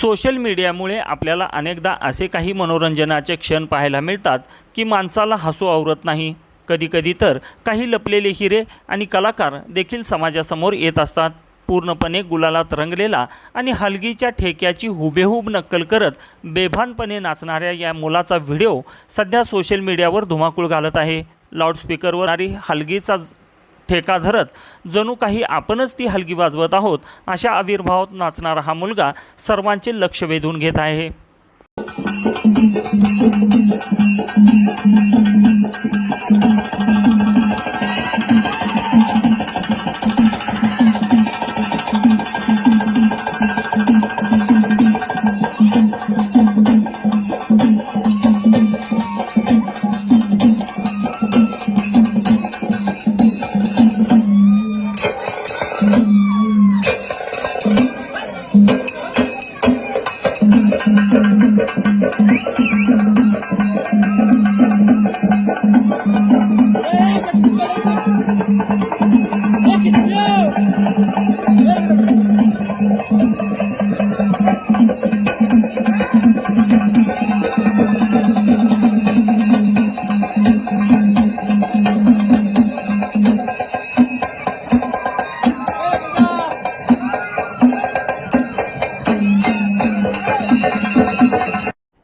Social मीडियामुळे आपल्याला अनेकदा असे काही मनोरंजनाचे क्षण पाहायला मिळतात की माणसाला हसू आवरत नाही. कधीकधी तर काही लपलेले हिरे आणि कलाकार देखील समाजासमोर येत असतात. पूर्णपणे गुलालात रंगलेला आणि हलगीच्या ठेक्याची हुबेहूब नक्कल करत बेभानपणे नाचणाऱ्या या मुलाचा व्हिडिओ सध्या सोशल मीडियावर धुमाकूळ घालत आहे. लाऊडस्पीकरवर आरी हलगीचा ठेका धरत जणू काही आपणच ती हलगी वाजवत आहोत अशा आविर्भावात नाचणारा हा मुलगा सर्वांचे लक्ष वेधून घेत आहे.